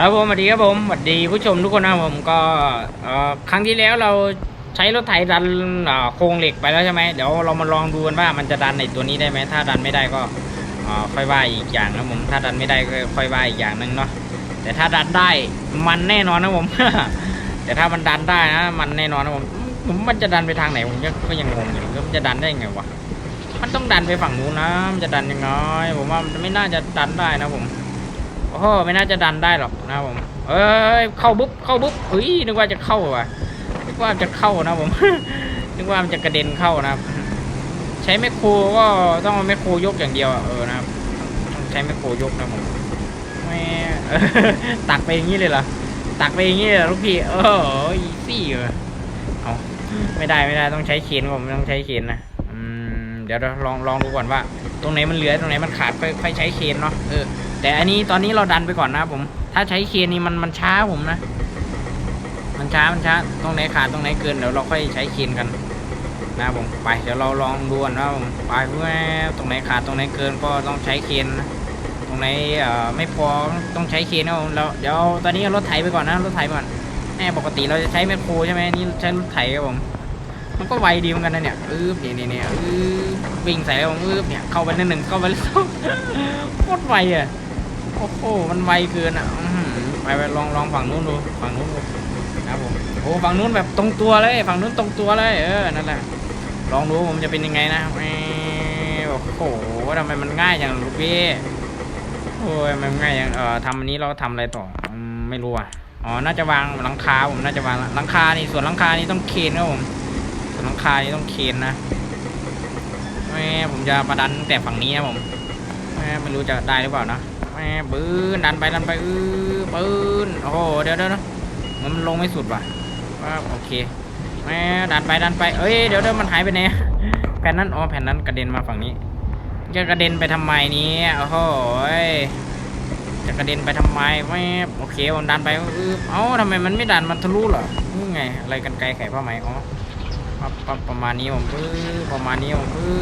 ครับผมสวัสดีครับผมสวัสดีผู้ชมทุกคนนะผมก็ครั้งที่แล้วเราใช้รถไถดันโครงเหล็กไปแล้วใช่ไหมเดี๋ยวเรามาลองดูกันว่ามันจะดันในตัวนี้ได้ไหมถ้าดันไม่ได้ก็ค่อยว่าอีกอย่างนะผมถ้าดันไม่ได้ก็ค่อยว่าอีกอย่างหนึ่งเนาะแต่ถ้าดันได้มันแน่นอนนะผมแต่ถ้ามันดันได้นะมันแน่นอนนะผมผมมันจะดันไปทางไหนผมก็ยังงงอยู่ว่ามันจะดันได้ยังไงวะมันต้องดันไปฝั่งนู้นนะมันจะดันยังไงผมว่ามันไม่น่าจะดันได้นะผม โอ้โหไม่น่าจะดันได้หรอกนะผม เอ้ยเข้าบุ๊บเข้าบุ๊บเฮ้ยนึกว่าจะเข้าว่ะนึกว่าจะเข้านะผมนึกว่ามันจะกระเด็นเข้านะครับ ใช้แมคโครก็ต้องเอาแมคโครยกอย่างเดียวเออนะครับต้องใช้แมคโครยกนะผมแม่ตักไปอย่างนี้เลยเหรอตักไปอย่างนี้เลยเหรอลูกพี่เอออีซี่เออเอาไม่ได้ไม่ได้ต้องใช้เคนผมต้องใช้เคนนะอืมเดี๋ยวลองลองดูก่อนว่า ตรงไหนมันเหลือตรงไหนมันขาดค่อยใช้เคนเนาะเออแต่อันนี้ตอนนี้เราดันไปก่อนนะผม ถ้าใช้เคนนี่มันมันช้าผมนะ มันช้ามันช้าตรงไหนขาดตรงไหนเกินเดี๋ยวเราค่อยใช้เคนกันนะบผมไปเดี๋ยวเราลองดูกันนะครับผมไปเพื่อตรงไหนขาดตรงไหนเกินก็ต้องใช้เคนนะตรงไหนเอ่อไม่พอต้องใช้เคนนะครับผมแล้วเดี๋ยวตอนนี้รถไถไปก่อนนะรถไถไปก่อนแน่ปกติเราจะใช้แมคโครใช่ไหมนี่ใช้รถไถครับผม มันก็ไวดีเหมือนกันนะเนี่ยอืบนี่นี่นี่อืบวิ่งใส่แล้วอืบเนี่ยเข้าไปในหนึ่งเข้าไปแล้วโคตรไวอะโอ้โหมันไวเกินอะไปไปลองลองฝั่งนู้นดูฝั่งนู้นดูครับผมโอ้ฝั่งนู้นแบบตรงตัวเลยฝั่งนู้นตรงตัวเลยเออนั่นแหละลองดูผมจะเป็นยังไงนะโอ้โหทำไมมันง่ายอย่างลูกพี่โอ้ยมันง่ายอย่างเอ่อทำอันนี้เราทำอะไรต่อไม่รู้อะอ๋อน่าจะวางหลังคาผมน่าจะวางหลังคานี่ส่วนหลังคานี่ต้องเคนครับผม ส่วนหลังคานี่ต้องเคนนะแม่ผมจะมาดันแต่ฝั่งนี้นะผมแม่ไม่รู้จะได้หรือเปล่านะแม่ปืนดันไปดันไปอือปืนโอ้โหเดี๋ยวเดี๋ยวนะมันลงไม่สุดว่ะว่าโอเคแม่ดันไปดันไปเอ้ยเดี๋ยวเดี๋ยวมันหายไปไหนแผ่นนั้นอ๋อแผ่นนั้นกระเด็นมาฝั่งนี้จะกระเด็นไปทำไมนี้โอ้โหยจะกระเด็นไปทำไมแม่โอเคผมดันไปอือเอ้าทำไมมันไม่ดันมันทะลุเหรอนี่ไงอะไรกันไกลไขผ้าไหมอ๋อ ปั๊บปั๊บประมาณนี้ผมปื้อประมาณนี้ผมปื้อ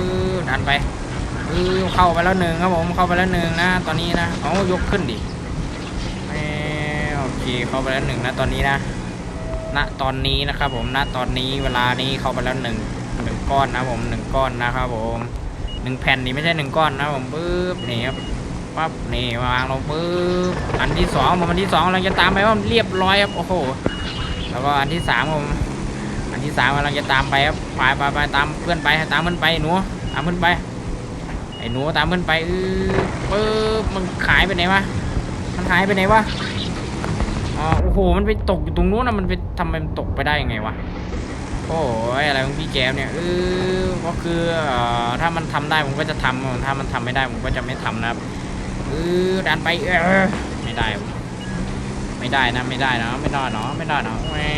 ดันไปปื้อเข้าไปแล้วหนึ่งครับผมเข้าไปแล้วหนึ่งนะตอนนี้นะเอายกขึ้นดิโอเคเข้าไปแล้วหนึ่งนะตอนนี้นะ ณตอนนี้นะครับผมณตอนนี้เวลานี้เข้าไปแล้วหนึ่งหนึ่งก้อนนะผมหนึ่งก้อนนะครับผมหนึ่งแผ่นนี่ไม่ใช่หนึ่งก้อนนะผมปื๊บนี่ครับปั๊บนี่วางลงปื๊บอันที่สองผมอันที่สองเราจะตามไปว่าเรียบร้อยครับโอ้โหแล้วก็อันที่สามผม อันที่สามกำลังจะตามไปครับไปไปไปตามเพื่อนไปตามเพื่อนไปหนูตามเพื่อนไปไอ้หนูตามเพื่อนไปเออปึ๊บมันหายไปไหนวะมันหายไปไหนวะอ๋อโอ้โหมันไปตกอยู่ตรงนู้นนะมันไปทำไมมันตกไปได้ยังไงวะโอ้ยอะไรของพี่แก้วเนี่ยเออก็คือเอ่อถ้ามันทำได้ผมก็จะทำถ้ามันทำไม่ได้ผมก็จะไม่ทำนะครับเออดันไปเออไม่ได้ ไม่ได้นะไม่ได้นะไม่ได้เนาะไม่ได้เนาะแม่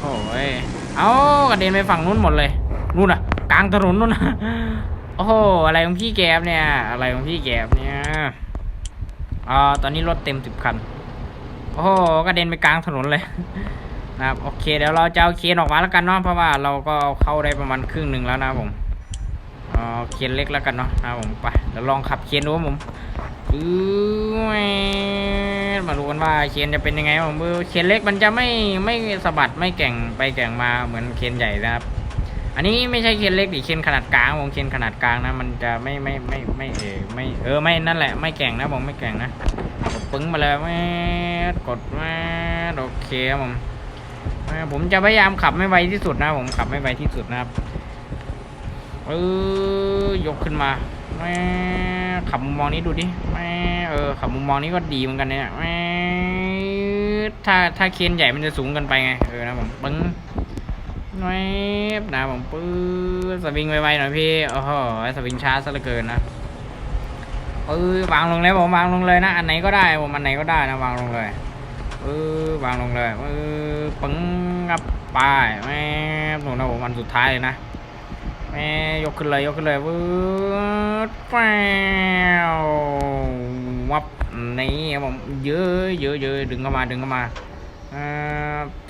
โอ้ย เอากระเด็นไปฝั่งนู้นหมดเลย นู่นน่ะ กลางถนนนู่นน่ะ โอ้โห อะไรของพี่แกบเนี่ย อะไรของพี่แกบเนี่ยอ่าตอนนี้รถเต็มสิบคัน โอ้โห กระเด็นไปกลางถนนเลย นะครับ โอเค เดี๋ยวเราจะเอาเคนออกมาแล้วกันเนาะ เพราะว่าเราก็เข้าได้ประมาณครึ่งหนึ่งแล้วนะผม เอาเคนเล็กแล้วกันเนาะครับผมไปเดี๋ยวลองขับเคนดูครับผมอือมาดูกันว่าเคนจะเป็นยังไงผมมือเคนเล็กมันจะไม่ไม่สะบัดไม่แก่งไปแก่งมาเหมือนเคนใหญ่นะครับ อันนี้ไม่ใช่เคนเล็กดิเคนขนาดกลางผมเคนขนาดกลางนะ มันจะไม่ไม่ไม่ไม่เออไม่เออไม่นั่นแหละไม่แก่งนะผมไม่แก่งนะกดปึ้งมาเลยแม่กดแม่โอเคครับผมผมจะพยายามขับไม่ไวที่สุดนะผมขับไม่ไวที่สุดนะครับ เออยกขึ้นมาแม่ขับมุมมองนี้ดูดิแม่เออขับมุมมองนี้ก็ดีเหมือนกันเนี่ยแม่ถ้าถ้าเคนใหญ่มันจะสูงกันไปไงเออนะผมปึ้งแม่นะผมปื้อสวิงไวๆหน่อยพี่โอ้โหสวิงช้าซะเหลือเกินนะปื้อวางลงเลยผมวางลงเลยนะ อันไหนก็ได้ผมอันไหนก็ได้นะวางลงเลยปื้อวางลงเลยปื้อปึ้งกับไปแม่หนูนะผมอันสุดท้ายเลยนะ แม่ยกขึ้นเลยยกขึ้นเลยวืดแปววับนี่ครับผมเยอะเยอะเยอะดึงเข้ามาดึงเข้ามา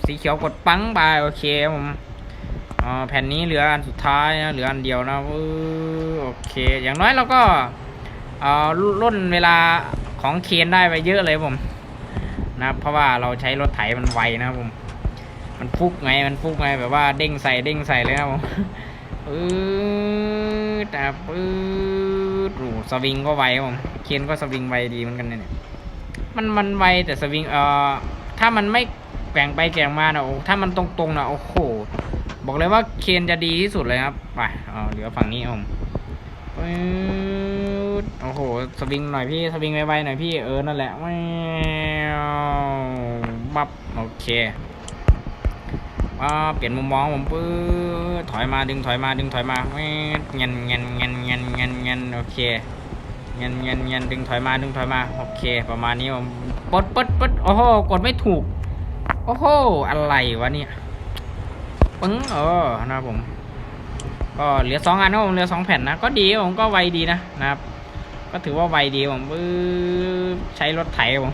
สีเขียวกดปังไปโอเคครับผมแผ่นนี้เหลืออันสุดท้ายนะเหลืออันเดียวนะโอเค อย่างน้อยเราก็ล่นเวลาของเคนได้ไปเยอะเลยผมนะเพราะว่าเราใช้รถไถมันไวนะผมมันฟุกไงมันฟุกไงแบบว่าเด้งใส่เด้งใส่เลยนะผม ปื๊ดแต่ปื๊ดโอ้สวิงก็ไวผม เคียนก็สวิงไวดีเหมือนกันเนี่ย มันมันไวแต่สวิงเอ่อถ้ามันไม่แกว่งไปแกว่งมานะโอ้ถ้ามันตรงๆนะโอ้โห บอกเลยว่าเคนจะดีที่สุดเลยครับ ไปเอาเหลือฝั่งนี้ผมปื๊ดโอ้โห สวิงหน่อยพี่ สวิงไวๆหน่อยพี่ เออ นั่นแหละแววบับโอเค ว่าเปลี่ยนมุมมองผมปื๊ดถอยมาดึงถอยมาดึงถอยมาแวดเงินเงินเงินเงินเงินเงินโอเคเงินเงินเงินดึงถอยมาดึงถอยมาโอเค ประมาณนี้ผมปดปดปดโอ้โหกดไม่ถูกโอ้โหอะไรวะเนี่ยปึ้งเออนะผม ก็เหลือสองอันนะผมเหลือสองแผ่นนะก็ดีผมก็ไวดีนะนะครับ ก็ถือว่าไวดีผมปื๊บใช้รถไถผม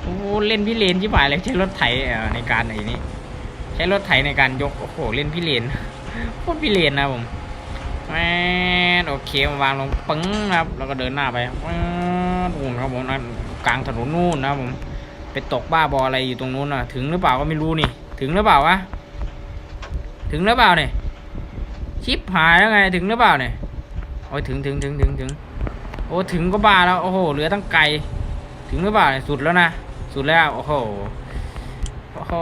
โอ้เล่นพี่เลนที่บ่ายเลยใช้รถไถเอ่อในการไอ้นี้ ช้รถไถในการยก โอ้โห เล่นพี่เลนโคตรพี่เลนนะผมแมนโอเค วางลงปึ้งนะครับ แล้วก็เดินหน้าไปนู่นครับผมนะกลางถนนนู่นนะผม ไปตกบ้าบออะไรอยู่ตรงนู้นน่ะถึงหรือเปล่าก็ไม่รู้นี่ ถึงหรือเปล่าวะ ถึงหรือเปล่าเนี่ย ชิปหายแล้วไง ถึงหรือเปล่าเนี่ย โอ้ยถึงถึงถึงถึงถึง โอ้ถึงก็บ้าแล้ว โอ้โห เหลือตั้งไกล ถึงหรือเปล่าเนี่ย สุดแล้วนะ สุดแล้ว โอ้โห โอ้โห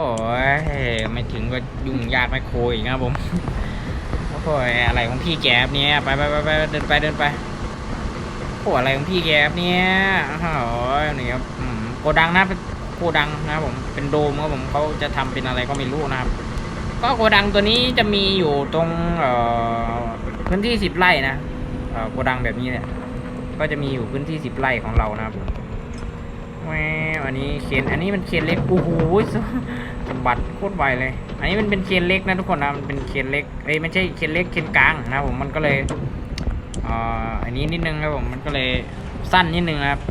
ไม่ถึงก็ยุ่งยากไม่โคยอีกนะครับผมโอ้โหอะไรของพี่แกบเนี่ยไปไปไปไปเดินไปเดินไปโอ้อะไรของพี่แกบเนี่ยโอ้โหนี่ครับโกดังนะเป็นโกดังนะครับผมเป็นโดมครับผมเขาจะทำเป็นอะไรก็ไม่รู้นะครับ ก็โกดังตัวนี้จะมีอยู่ตรงเอ่อพื้นที่สิบไร่นะเอ่อโกดังแบบนี้เนี่ยก็จะมีอยู่พื้นที่สิบไร่ของเรานะครับผม แวอันนี้เคนอันนี้มันเคนเล็กโอ้โหสมบัติโคตรไวเลย อันนี้มันเป็นเคนเล็กนะทุกคนนะมันเป็นเคนเล็กเอ้ยไม่ใช่เคนเล็กเคนกลางนะผมมันก็เลยอ่ออันนี้นิดนึงครับผมมันก็เลยสั้นนิดนึงครับ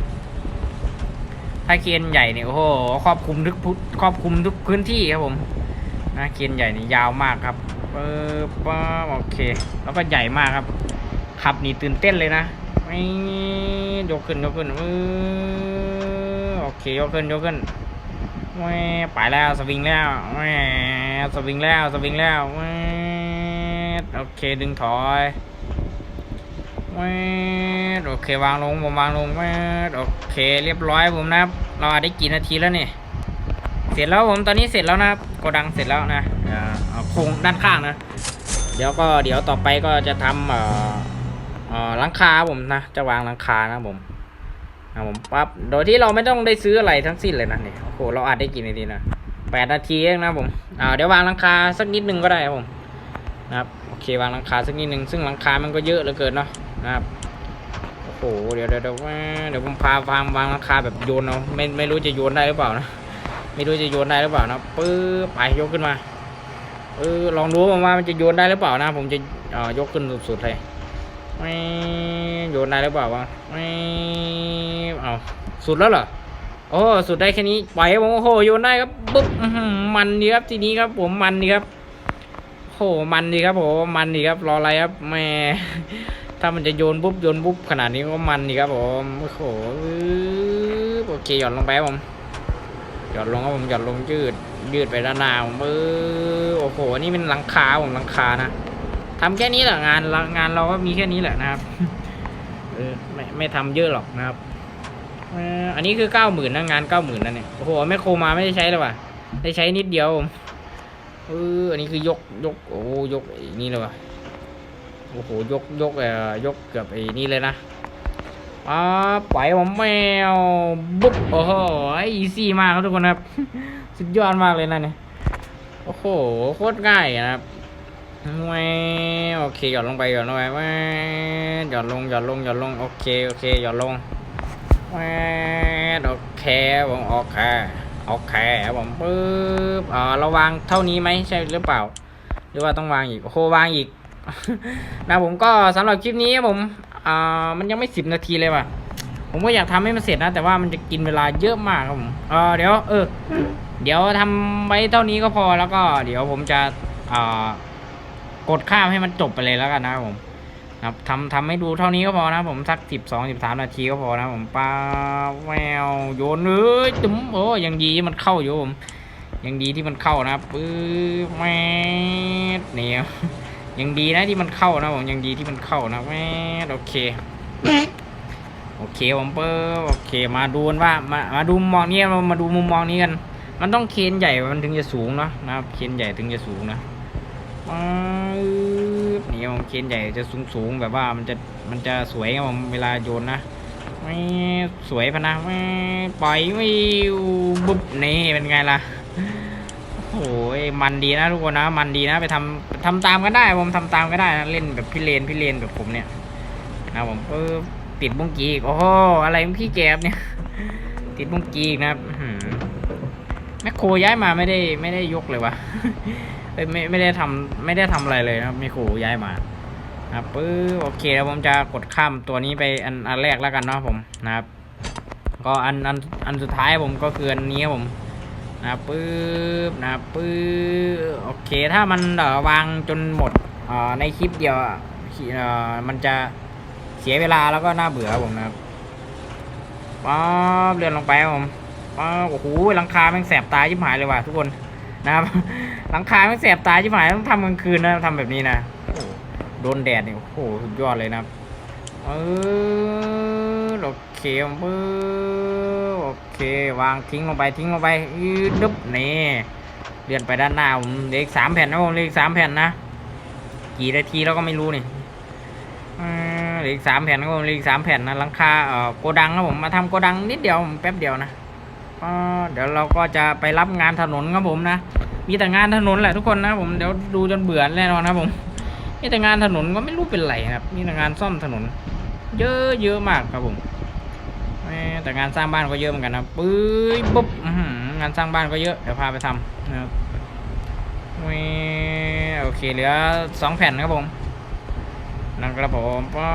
ถ้าเคนใหญ่เนี่ยโอ้โหครอบคลุมทุกพุครอบคลุมทุกพื้นที่ครับผมนะเคนใหญ่นี่ยาวมากครับปึ๊บปโอเค แล้วก็ใหญ่มากครับขับนี่ตื่นเต้นเลยนะไม่ยกขึ้นยกขึ้นปึ๊บโอ เคยกขึ้นยกขึ้นแหม่ไปแล้วสวิงแล้วแหม่สวิงแล้วสวิงแล้วแหม่โอเคดึงถอยแหม่โอเควางลงผมวางลงแหม่โอเคเรียบร้อยผมนะครับเราได้กี่นาทีแล้วเนี่ยเสร็จแล้วผมตอนนี้เสร็จแล้วนะโกดังเสร็จแล้วนะเอาโครงด้านข้างนะ เดี๋ยวก็เดี๋ยวต่อไปก็จะทำเอ่อเอ่อหลังคาผมนะ จะวางหลังคานะผม นะผมปั๊บโดยที่เราไม่ต้องได้ซื้ออะไรทั้งสิ้นเลยนะเนี่ยโอ้โหเราอาจได้กี่นาทีนะแปดนาทีเองนะผมอ่าเดี๋ยววางลังคาสักนิดนึงก็ได้ครับผมนะครับโอเควางลังคาสักนิดนึงซึ่งลังคามันก็เยอะเหลือเกินเนาะนะครับโอ้โหเดี๋ยวเดี๋ยวเดี๋ยวเดี๋ยวผมพาวางวางลังคาแบบโยนเอาไม่ไม่รู้จะโยนได้หรือเปล่านะไม่รู้จะโยนได้หรือเปล่านะปื้อไปยกขึ้นมาเออลองดูว่ามันจะโยนได้หรือเปล่านะ ผมจะเอ่อยกขึ้นสุดๆเลยไม่โยนได้หรือเปล่าวะไม่ เอาสุดแล้วเหรอโอ้สุดได้แค่นี้ปล่อยให้ผมโอ้โหโยนได้ครับปุ๊บมันดีครับทีนี้ครับผมมันดีครับโอ้โหมันดีครับผมมันดีครับรออะไรครับแม่ถ้ามันจะโยนปุ๊บโยนปุ๊บขนาดนี้ก็มันดีครับผมโอ้โหโอเคหย่อนลงไปผมหย่อนลงครับผมหย่อนลงยืด ยืดไปด้านหน้าผมเออโอ้โหนี่เป็นหลังคาผมหลังคานะทำแค่นี้แหละงานงานเราก็มีแค่นี้แหละนะครับเออไม่ไม่ทำเยอะหรอกนะครับ อันนี้คือเก้าหมื่นนะงานเก้าหมื่นนั่นเนี่ยโอ้โหแม่โครมาไม่ได้ใช้เลยว่ะ ได้ใช้นิดเดียวเอออันนี้คือยกยกโอ้ยกไอ้นี่เลยว่ะโอ้โหยกยกเอ่อยกเกือบไอ้นี่เลยนะอ่าปล่อยผมแมวบุ๊บโอ้โหอีซี่มากครับทุกคนครับสุดยอดมากเลยนะเนี่ยโอ้โหโคตรง่ายนะครับแมวโอเคหย่อนลงไปหย่อนลงไปแมวหย่อนลงหย่อนลงหย่อนลงโอเคโอเคหย่อนลง แมวโอเคผมโอเคโอเคผมปึ๊บอ่าเราวางเท่านี้ไหมใช่หรือเปล่า หรือว่าต้องวางอีกโอ้โหวางอีก นะผมก็สำหรับคลิปนี้ผมอ่ามันยังไม่สิบนาทีเลยว่ะ ผมก็อยากทำให้มันเสร็จนะ แต่ว่ามันจะกินเวลาเยอะมากครับผมเออเดี๋ยว เออ เดี๋ยวทำไว้เท่านี้ก็พอแล้วก็ เดี๋ยวผมจะอ่ากดข้ามให้มันจบไปเลยแล้วกันนะครับผม ครับทำทำให้ดูเท่านี้ก็พอนะผมสักสิบสองสิบสามนาทีก็พอนะผมปาแววโยนเอ้ยจุ๋มโอ้ยังดีที่มันเข้าอยู่ผมยังดีที่มันเข้านะปื้อแม่เนี่ยยังดีนะที่มันเข้านะผมยังดีที่มันเข้านะแม่โอเคโอเคผมเปิดโอเคมาดูกันว่ามามาดูมุมมองนี้กันมาดูมุมมองนี้กัน มันต้องเคนใหญ่มันถึงจะสูงเนาะนะครับเคนใหญ่ถึงจะสูงนะ๊บนี่ผมเคนใหญ่จะสูงสูงๆแบบว่ามันจะมันจะสวยครับผมเวลาโยนนะไม่สวยพะนะไม่ปล่อยวิวบุ๊บนี่เป็นไงล่ะโอ้ยมันดีนะทุกคนนะ มันดีนะไปทำทำตามกันได้ผมทำตามก็ได้นะเล่นแบบพี่เลนพี่เลนแบบผมเนี่ยนะผมปึ๊บติดบุ้งกีอีกโอ้โหอะไรพี่แกบเนี่ย ติดบุ้งกีอีกนะครับแมคโครย้ายมาไม่ได้ไม่ได้ยกเลยวะ ยไม่ไม่ได้ทำไม่ได้ทำอะไรเลยนะครับมคโครย้ายมาครับปึ๊บโอเคแล้วผมจะกดข้ามตัวนี้ไปอันอันแรกแล้วกันเนาะผมนะครับ ก็อันอันอันสุดท้ายผมก็คืออันนี้ครับผมนะปึ๊บนะปึ๊บโอเคถ้ามันเอ่อวางจนหมดเอ่อในคลิปเดียวเอ่อมันจะเสียเวลาแล้วก็น่าเบื่อผมนะครับป๊าบเลื่อนลงไปครับผมว้าโอ้โหหลังคาแม่งแสบตาชิบหายเลยว่ะทุกคน นะครับ หลังคาแม่งแสบตาชิบหายต้องทำกลางคืนนะทำแบบนี้นะโอ้โหโดนแดดเนี่ยโอ้โหสุดยอดเลยนะครับเออโอเคเออโอเค วางทิ้งลงไปทิ้งลงไปยืดดึบนี่เลื่อนไปด้านหน้าผมเหลืออีกสามแผ่นนะผมเหลืออีกสามแผ่นนะกี่นาทีแล้วก็ไม่รู้นี่เหลืออีกสามแผ่นครับผมเหลืออีกสามแผ่นนะหลังคาเอ่อโกดังครับผมมาทำโกดังนิดเดียวผมแป๊บเดียวนะ เดี๋ยวเราก็จะไปรับงานถนนครับผมนะ มีแต่งานถนนแหละทุกคนนะผมเดี๋ยวดูจนเบื่อแน่นอนครับผมมีแต่งานถนนก็ไม่รู้เป็นไรครับ มีแต่งานซ่อมถนน เยอะเยอะมากครับผมแต่งานสร้างบ้านก็เยอะเหมือนกันนะปื้ยปุ๊บงานสร้างบ้านก็เยอะเดี๋ยวพาไปทำนะครับโอเคเหลือสองแผ่นครับผมนะครับผมก็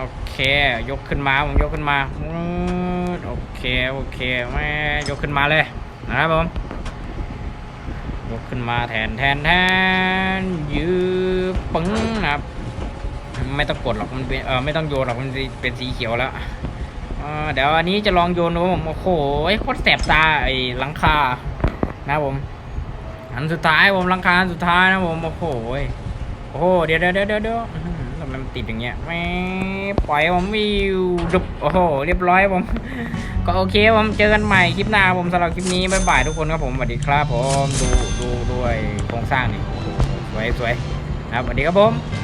โอเคยกขึ้นมาผมยกขึ้นมา ดโอเคโอเคแม่ยกขึ้นมาเลยนะครับผมยกขึ้นมาแทนแทนแทนยืดปึ้งนะครับไม่ต้องกดหรอกมันเป็นเออไม่ต้องโยนหรอกมันเป็นสีเขียวแล้วเดี๋ยวอันนี้จะลองโยนดูผมโอ้โหโคตรแสบตาไอ้หลังคานะผมอันสุดท้ายผมหลังคาสุดท้ายนะผมโอ้โหโอ้โหเดี๋ยวเดี๋ยวเดี๋ยวเดี๋ยว ติดอย่างเงี้ยแม่ปล่อยผมวิวดุบโอ้โหเรียบร้อยผม ก็โอเคผมเจอกันใหม่คลิปหน้าผมสำหรับคลิปนี้บ๊ายบายทุกคนครับผมสวัสดีครับผมดูดูด้วยโครงสร้างนี่สวยสวยครับสวัสดีครับผม